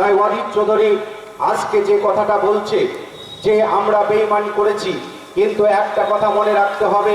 তাই ওয়াহিদ চৌধুরী আজকে যে কথাটা বলছে, যে আমরা বেইমানি করেছি, কিন্তু একটা কথা মনে রাখতে হবে,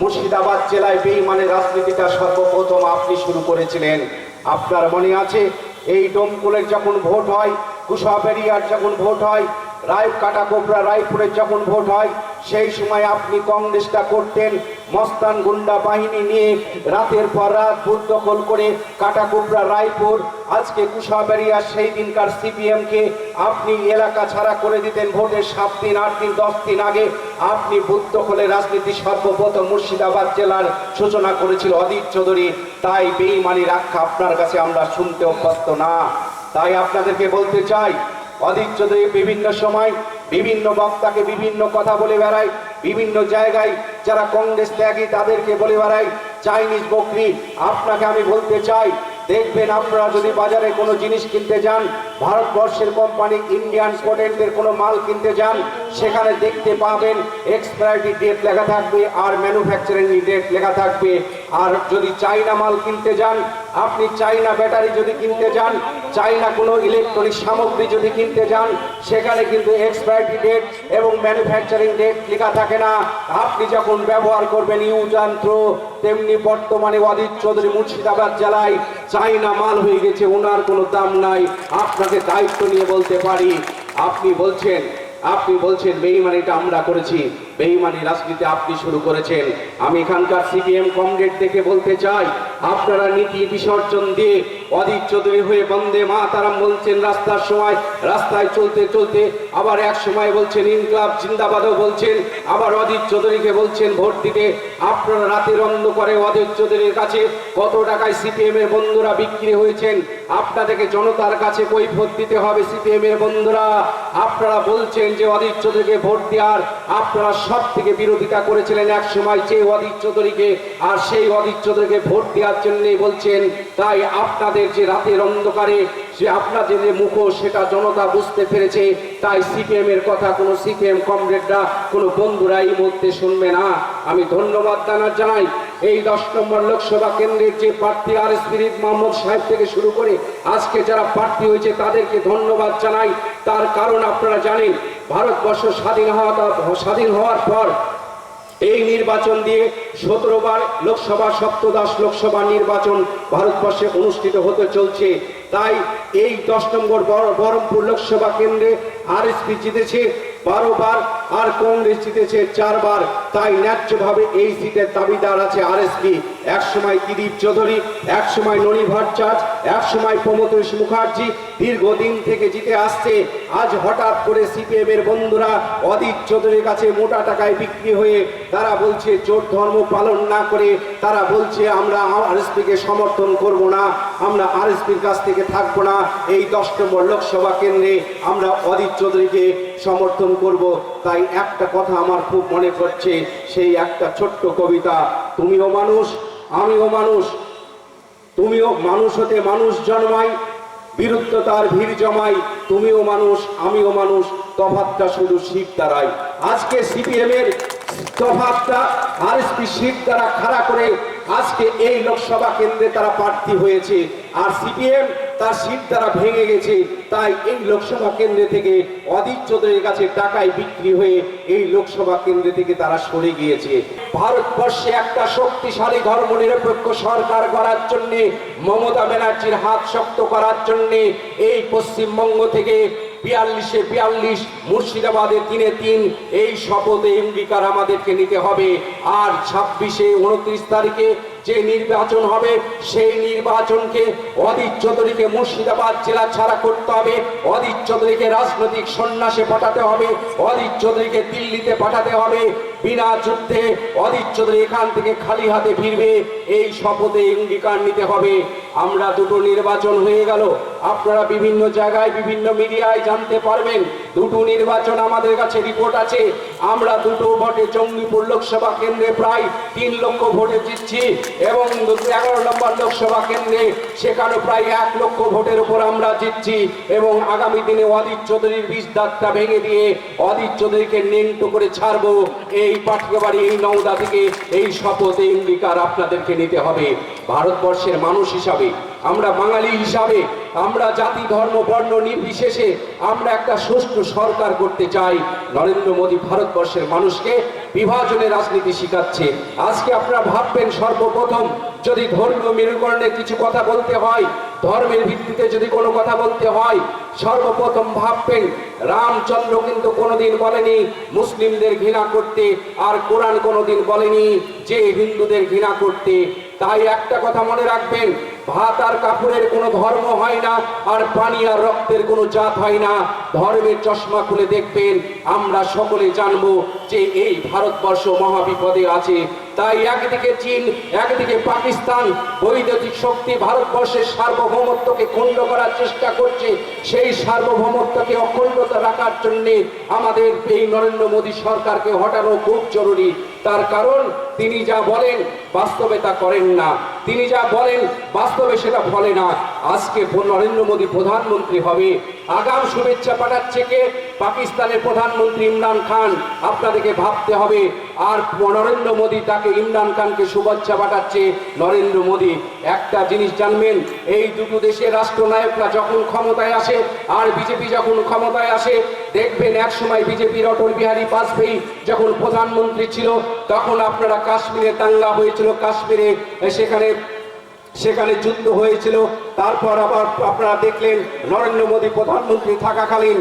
মুর্শিদাবাদ জেলায় বেইমানের রাজনীতিটা সর্বপ্রথম আপনি শুরু করেছিলেন। আপনার মনে আছে, এই ডোমকুলের যখন ভোট হয়, কুশাবেরিয়ার যখন ভোট হয় রায় কাটা রায়পুরের যখন ভোট হয় সেই সময় আপনি কংগ্রেসটা করতেন, মস্তান গুন্ডা বাহিনী নিয়ে রাতের পর রাত ভোট দখল করে কাটাকুবরা রায়পুর, আজকে কুশাবেরিয়া সেই দিনকার সিপিএমকে আপনি এলাকা ছাড়া করে দিতেন ভোটের সাত দিন, আট দিন, দশ দিন আগে। আপনি ভোট দখলের রাজনীতি সর্বপ্রথম মুর্শিদাবাদ জেলার সূচনা করেছিল অদিত চৌধুরী। তাই বেইমানির আখ্যা আপনার কাছে আমরা শুনতে অভ্যস্ত না। তাই আপনাদেরকে বলতে চাই অদিত চৌধুরী বিভিন্ন সময় বিভিন্ন বক্তাকে বিভিন্ন কথা বলে বেড়ায়, বিভিন্ন জায়গায় যারা কংগ্রেস ত্যাগী তাদেরকে বলে বেড়ায়, চাইনিজ বকরি, আপনাকে আমি বলতে চাই, দেখবেন আপনারা যদি বাজারে কোনো জিনিস কিনতে যান, ভারতবর্ষের কোম্পানি ইন্ডিয়ান স্টুডেন্টের কোনো মাল কিনতে যান, সেখানে দেখতে পাবেন এক্সপায়ারি ডেট লেখা থাকবে আর ম্যানুফ্যাকচারিং ডেট লেখা থাকবে। আর যদি চাইনা মাল কিনতে যান আপনি চাইনা ব্যাটারি যদি কিনতে যান, চাইনা কোনো ইলেকট্রনিক সামগ্রী যদি কিনতে যান, সেখানে কিন্তু এক্সপায়ারি ডেট এবং ম্যানুফ্যাকচারিং ডেট লেখা থাকে না। আপনি যখন ব্যবহার করবেন ইউযন্ত্র তেমনি বর্তমানে অদিত চৌধুরী মুর্শিদাবাদ জেলায় চাইনা মাল হয়ে গেছে, ওনার কোনো দাম নাই। আপনাকে দায়িত্ব নিয়ে বলতে পারি। আপনি বলছেন আপনি বলছেন বেইমানিটা আমরা করেছি। বেইমানি রাজনীতি আপনি শুরু করেছেন। আমি এখানকার সিপিএম কমরেড থেকে বলতে চাই, আপনারা নীতি বিসর্জন দিয়ে অদিত চৌধুরী হয়ে বন্দে মা তারাম বলছেন রাস্তার সময়, রাস্তায় চলতে চলতে আবার এক সময় বলছেন ইনকলাব জিন্দাবাদও বলছেন, আবার অদিত চৌধুরীকে বলছেন ভোট দিতে। আপনারা রাতের অন্ধ করে অদিত চৌধুরীর কাছে কত টাকায় সিপিএম এর বন্ধুরা বিক্রি হয়েছেন? আপনাদেরকে জনতার কাছে কই ভোট দিতে হবে সিপিএম এর বন্ধুরা। আপনারা বলছেন যে অদিত চৌধুরীকে ভোট দেওয়ার আপনারা সব থেকে বিরোধিতা করেছিলেন এক সময় যে অদিত চৌধুরীকে, আর সেই অদিত চৌধুরীকে ভোট দেওয়ার জন্যই বলছেন। তাই আপনাদের যে রাতের অন্ধকারে, যে আপনাদের যে মুখোশ, সেটা জনতা বুঝতে পেরেছে। তাই সিপিএম এর কথা কোনো সিপিএম কমরেডরা, কোনো বন্ধুরা এই মুহূর্তে শুনবে না। আমি ধন্যবাদ জানা জানাই। এই দশ নম্বর লোকসভা কেন্দ্রের যে প্রার্থী আর স্পিরিট মোহাম্মদ সাহেব থেকে শুরু করে আজকে যারা প্রার্থী হয়েছে তাদেরকে ধন্যবাদ জানাই। তার কারণ আপনারা জানেন, ভারতবর্ষ স্বাধীন হওয়া স্বাধীন হওয়ার পর এই নির্বাচন দিয়ে সতেরো বার লোকসভা, সপ্তদশ লোকসভা নির্বাচন ভারতবর্ষে অনুষ্ঠিত হতে চলছে। তাই এই দশ নম্বর বর- বহরমপুর লোকসভা কেন্দ্রে আরএসপি জিতেছে, বারো বার আর কংগ্রেস জিতেছে চারবার তাই ন্যায্যভাবে এই সিটের দাবিদার আছে আর আরএসপি। এক সময় দিলীপ চৌধুরী, এক সময় ননী ভট্টাচার্য এক সময় প্রমোতেশ মুখার্জি দীর্ঘদিন থেকে জিতে আসছে। আজ হঠাৎ করে সিপিএম এর বন্ধুরা অদিত চৌধুরীর কাছে মোটা টাকায় বিক্রি হয়ে তারা বলছে, জোট ধর্ম পালন না করে তারা বলছে, আমরা আর এস আরএসপিকে সমর্থন করব না, আমরা আর এস আরএসপির কাছ থেকে থাকব না। এই দশ নম্বর লোকসভা কেন্দ্রে আমরা অদিত চৌধুরীকে সমর্থন করব। তাই একটা কথা আমার খুব মনে পড়ছে, সেই একটা ছোট্ট কবিতা। তুমিও মানুষ, আমিও মানুষ। তুমিও মানুষ হতে মানুষ জন্মাই বিরুদ্ধতার ভিড় জমাই। তুমিও মানুষ, আমিও মানুষ তফাতটা শুধু শিব দ্বারাই। আজকে সিপিএম এর তফাতটা আরএসপি শিব দ্বারা খাড়া করে আজকে এই লোকসভা কেন্দ্রে তারা প্রার্থী হয়েছে। আর সিপিএম তার সিট দ্বারা ভেঙে গেছে। তাই এই লোকসভা কেন্দ্রে থেকে অদিত চৌধুরীর কাছে টাকায় বিক্রি হয়ে এই লোকসভা কেন্দ্রে থেকে তারা সরে গিয়েছে। ভারতবর্ষে একটা শক্তিশালী ধর্মনিরপেক্ষ সরকার করার জন্য, মমতা ব্যানার্জির হাত শক্ত করার জন্য, এই পশ্চিমবঙ্গ থেকে বিয়াল্লিশে বিয়াল্লিশ, মুর্শিদাবাদে তিনে তিন, এই শপথে অঙ্গীকার আমাদেরকে নিতে হবে। আর ছাব্বিশে উনত্রিশ তারিখে যে নির্বাচন হবে, সেই নির্বাচনকে অদিত চৌধুরীকে মুর্শিদাবাদ জেলা ছাড়া করতে হবে অদিত চৌধুরীকে রাজনৈতিক সন্ন্যাসে পাঠাতে হবে অদিত চৌধুরীকে দিল্লিতে পাঠাতে হবে। বিনা যুদ্ধে অদিত চৌধুরী এখান থেকে খালি হাতে ফিরবে, এই শপথে অঙ্গীকার নিতে হবে। আমরা দুটো নির্বাচন হয়ে গেল। আপনারা বিভিন্ন জায়গায়, বিভিন্ন মিডিয়ায় জানতে পারবেন। দুটো নির্বাচন আমাদের কাছে রিপোর্ট আছে। আমরা দুটো ভোটে জঙ্গিপুর লোকসভা কেন্দ্রে প্রায় তিন লক্ষ ভোটে জিতছি এবং এগারো নম্বর লোকসভা কেন্দ্রে সেখানে প্রায় এক লক্ষ ভোটের উপর আমরা জিতছি এবং আগামী দিনে অদিত চৌধুরীর বিষ দাঁতটা ভেঙে দিয়ে অদিত চৌধুরীকে নেন্টো করে ছাড়বো। এই পাঠিয়াবাড়ি এই নওদা থেকে এই শপথ, এই অঙ্গীকার আপনাদেরকে নিতে হবে। ভারতবর্ষের মানুষ হিসাবে আমরা বাঙালি হিসাবে, আমরা জাতি, ধর্ম, বর্ণ নির্বিশেষে আমরা একটা সুষ্ঠু সরকার করতে চাই। নরেন্দ্র মোদী ভারতবর্ষের মানুষকে বিভাজনের রাজনীতি শিখাচ্ছে। আজকে আপনারা ভাববেন সর্বপ্রথম যদি ধর্মীয় মেরুকরণে কিছু কথা বলতে হয়, ধর্মের ভিত্তিতে যদি কোনো কথা বলতে হয়, সর্বপ্রথম ভাববেন, রামচন্দ্র কিন্তু কোনোদিন বলেনি, মুসলিমদের ঘৃণা করতে, আর কোরআন কোনোদিন বলেনি যে হিন্দুদের ঘৃণা করতে। তাই একটা কথা মনে রাখবেন ভাত আর কাপড়ের কোনো ধর্ম হয় না, আর পানি আর রক্তের কোনো জাত হয় না। ধর্মের চশমা খুলে দেখবেন আমরা সকলে জানব যে এই ভারতবর্ষ মহাবিপদে আছে। তাই একদিকে চীন, একদিকে পাকিস্তান বৈদ্যুতিক শক্তি ভারতবর্ষের সার্বভৌমত্বকে খণ্ড করার চেষ্টা করছে, সেই সার্বভৌমত্বকে অখণ্ডতা রাখার জন্য আমাদের এই নরেন্দ্র মোদী সরকারকে হটানো খুব জরুরি। তার কারণ, তিনি যা বলেন বাস্তবে তা করেন না। তিনি যা বলেন বাস্তবে সেটা ফলে না। আজকে নরেন্দ্র মোদী প্রধানমন্ত্রী হবে। আগাম শুভেচ্ছা পাঠাচ্ছে কে? পাকিস্তানের প্রধানমন্ত্রী ইমরান খান। আপনাদেরকে ভাবতে হবে, আর নরেন্দ্র মোদী তাকে ইমরান খানকে শুভেচ্ছা পাঠাচ্ছে নরেন্দ্র মোদী। একটা জিনিস জানবেন, এই দুটো দেশের রাষ্ট্রনায়করা যখন ক্ষমতায় আসে, আর বিজেপি যখন ক্ষমতায় আসে, দেখবেন এক সময় বিজেপির অটল বিহারী বাজপেয়ী যখন প্রধানমন্ত্রী ছিল, তখন আপনারা কাশ্মীরে দাঙ্গা হয়েছিল, কাশ্মীরে, সেখানে সেখানে যুদ্ধ হয়েছিল। তারপর আবার আপনারা দেখলেন, নরেন্দ্র মোদী প্রধানমন্ত্রী থাকাকালীন।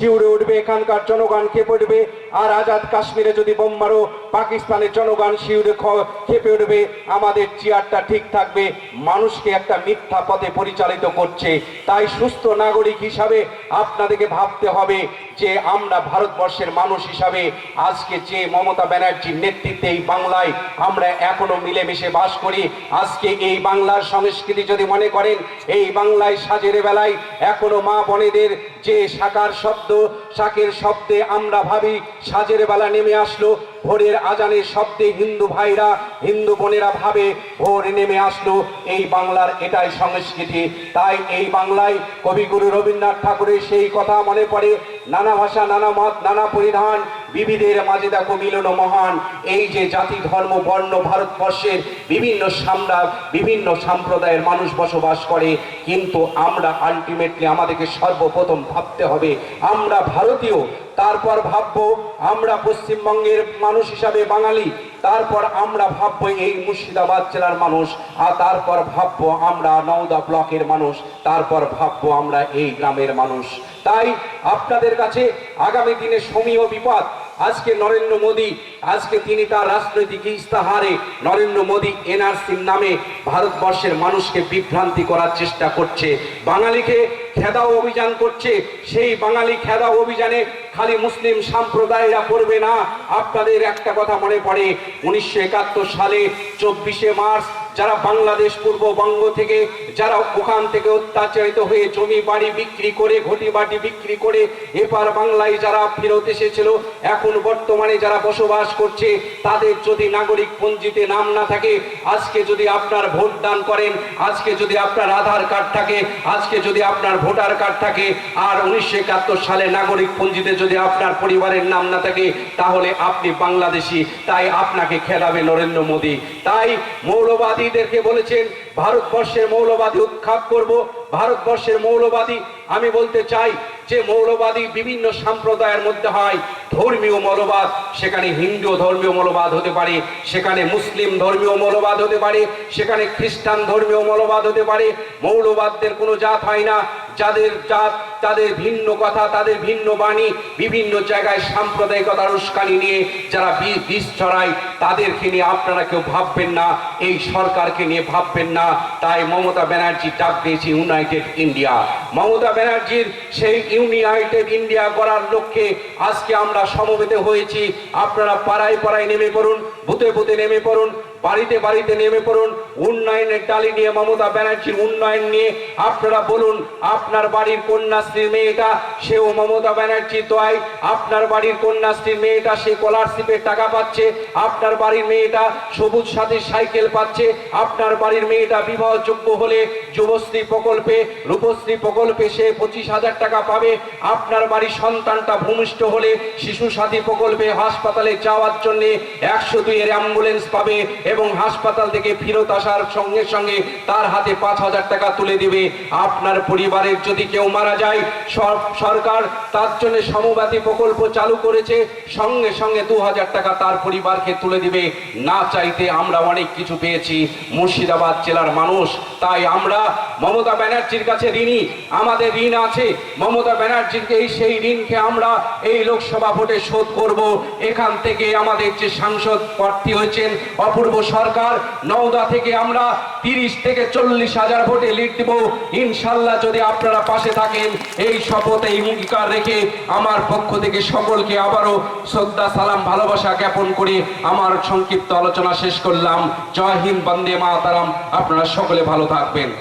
শিউরে উঠবে এখানকার জনগণ, কে উঠবে আর আজাদ কাশ্মীরে যদি বোম মারো, পাকিস্তানের জনগণ শিউরে খ- কেঁপে উঠবে। আমাদের চেয়ারটা ঠিক থাকবে। মানুষকে একটা মিথ্যা পথে পরিচালিত করছে। তাই সুস্থ নাগরিক হিসাবে আপনাদেরকে ভাবতে হবে যে আমরা ভারতবর্ষের মানুষ হিসাবে আজকে যে মমতা ব্যানার্জির নেতৃত্বে এই বাংলায় আমরা এখনও মিলেমিশে বাস করি, আজকে এই বাংলার সংস্কৃতি যদি মনে করেন, এই বাংলায় সাজের বেলায় এখনও মা বোনেদের যে শাকার শব্দ, শাকের শব্দে আমরা ভাবি সাজের বেলা নেমে আসলো। ভোরের আজানের শব্দে হিন্দু ভাইরা, হিন্দু বোনেরা ভাবে, ভোর নেমে আসলো। এই বাংলার এটাই সংস্কৃতি। তাই এই বাংলায় কবিগুরু রবীন্দ্রনাথ ঠাকুরের সেই কথা মনে পড়ে। নানা ভাষা, নানা মত, নানা পরিধান বিবিধের মাঝে দেখো মিলন মহান। এই যে জাতি, ধর্ম, বর্ণ, ভারতবর্ষের বিভিন্ন সাম্রা বিভিন্ন সম্প্রদায়ের মানুষ বসবাস করে, কিন্তু আমরা আলটিমেটলি আমাদেরকে সর্বপ্রথম ভাবতে হবে, আমরা ভারতীয়, তারপর ভাববো আমরা পশ্চিমবঙ্গের মানুষ হিসাবে বাঙালি, তারপর আমরা ভাববো এই মুর্শিদাবাদ জেলার মানুষ, আর তারপর ভাববো আমরা নওদা ব্লকের মানুষ, তারপর ভাববো আমরা এই গ্রামের মানুষ। তাই আপনাদের কাছে আগামী দিনে সমীহ বিপদ আজকে নরেন্দ্র মোদী, আজকে তিনি তার রাজনৈতিক ইস্তাহারে নরেন্দ্র মোদী এনআরসির নামে ভারতবর্ষের মানুষকে বিভ্রান্তি করার চেষ্টা করছে। বাঙালিকে খেদাও অভিযান করছে। সেই বাঙালি খেদাও অভিযানে খালি মুসলিম সম্প্রদায়েরা করবে না। আপনাদের একটা কথা মনে পড়ে, উনিশশো একাত্তর সালে চব্বিশে মার্চ যারা বাংলাদেশ পূর্ববঙ্গ থেকে, যারা ওখান থেকে অত্যাচারিত হয়ে জমি বাড়ি বিক্রি করে, ঘটি বাটি বিক্রি করে, এপার বাংলায় যারা ফেরত এসেছিল, এখন বর্তমানে যারা বসবাস করছে, তাদের যদি নাগরিক পঞ্জিতে নাম না থাকে, আজকে যদি আপনার ভোট দান করেন, আজকে যদি আপনার আধার কার্ড থাকে, আজকে যদি আপনার ভোটার কার্ড থাকে, আর উনিশশো একাত্তর সালে নাগরিক পঞ্জিতে যদি আপনার পরিবারের নাম না থাকে, তাহলে আপনি বাংলাদেশি, তাই আপনাকে খেলাবে নরেন্দ্র মোদী। তাই মৌলবাদীদেরকে বলেছেন, ভারতবর্ষের মৌলবাদী উৎখাত করব। ভারতবর্ষের মৌলবাদী, আমি বলতে চাই যে মৌলবাদী বিভিন্ন সম্প্রদায়ের মধ্যে হয় ধর্মীয় মৌলবাদ, সেখানে হিন্দু ধর্মীয় মৌলবাদ হতে পারে, সেখানে মুসলিম ধর্মীয় মৌলবাদ হতে পারে, সেখানে খ্রিস্টান ধর্মীয় মৌলবাদ হতে পারে। মৌলবাদদের কোনো জাত হয় না। যাদের জাত, তাদের ভিন্ন কথা, তাদের ভিন্ন বাণী, বিভিন্ন জায়গায় সাম্প্রদায়িকতার উস্কানি নিয়ে যারা বিষ ছড়ায় তাদেরকে নিয়ে আপনারা কেউ ভাববেন না, এই সরকারকে নিয়ে ভাববেন না। তাই মমতা ব্যানার্জি ডাক দিয়েছি ইউনাইটেড ইন্ডিয়া। মমতা ব্যানার্জির সেই ইউনাইটেড ইন্ডিয়া করার লক্ষ্যে আজকে আমরা সমবেত হয়েছি। আপনারা পাড়ায় পাড়ায় নেমে পড়ুন ভূতে বুথে নেমে পড়ুন। বাড়িতে বাড়িতে নেমে পড়ুন। উন্নয়নের ডালি নিয়ে মমতা ব্যানার্জির উন্নয়ন নিয়ে আপনারা বলুন, আপনার বাড়ির কন্যাশ্রীর মেয়েটা সেও মমতা ব্যানার্জির দোয়ায় আপনার বাড়ির কন্যাশ্রীর মেয়েটা সে স্কলারশিপের টাকা পাচ্ছে। আপনার বাড়ির মেয়েটা সবুজ সাথী সাইকেল পাচ্ছে। আপনার বাড়ির মেয়েটা বিবাহযোগ্য হলে যুবশ্রী প্রকল্পে, রূপশ্রী প্রকল্পে সে পঁচিশ হাজার টাকা পাবে। আপনার বাড়ির সন্তানটা ভূমিষ্ঠ হলে শিশু সাথী প্রকল্পে হাসপাতালে যাওয়ার জন্যে একশো দুইয়ের অ্যাম্বুলেন্স পাবে এবং হাসপাতাল থেকে ফেরত আসার সঙ্গে সঙ্গে তার হাতে পাঁচ হাজার টাকা তুলে দিবে। আপনার পরিবারের যদি কেউ মারা যায়, সর- সরকার তার জন্য সমবাতি প্রকল্প চালু করেছে, সঙ্গে সঙ্গে দু হাজার টাকা তার পরিবারকে তুলে দিবে। না চাইতে আমরা অনেক কিছু পেয়েছি। মুর্শিদাবাদ জেলার মানুষ, তাই আমরা মমতা ব্যানার্জির কাছে ঋণী। আমাদের ঋণ আছে। মমতা ব্যানার্জিকে সেই ঋণকে আমরা এই লোকসভা ভোটে শোধ করব। এখান থেকে আমাদের যে সাংসদ প্রার্থী হয়েছেন, অপূর্ব সরকার নওদা থেকে আমরা তিরিশ থেকে চল্লিশ হাজার ভোটে লিড দিব। ইনশাল্লাহ যদি আপনারা পাশে থাকেন, এই শপথ অঙ্গীকার রেখে আমার পক্ষ থেকে সকলকে আবারও শ্রদ্ধা, সালাম, ভালোবাসা জ্ঞাপন করে আমার সংক্ষিপ্ত আলোচনা শেষ করলাম। জয় হিন্দ, বন্দে মাতারাম। আপনারা সকলে ভালো থাকবেন।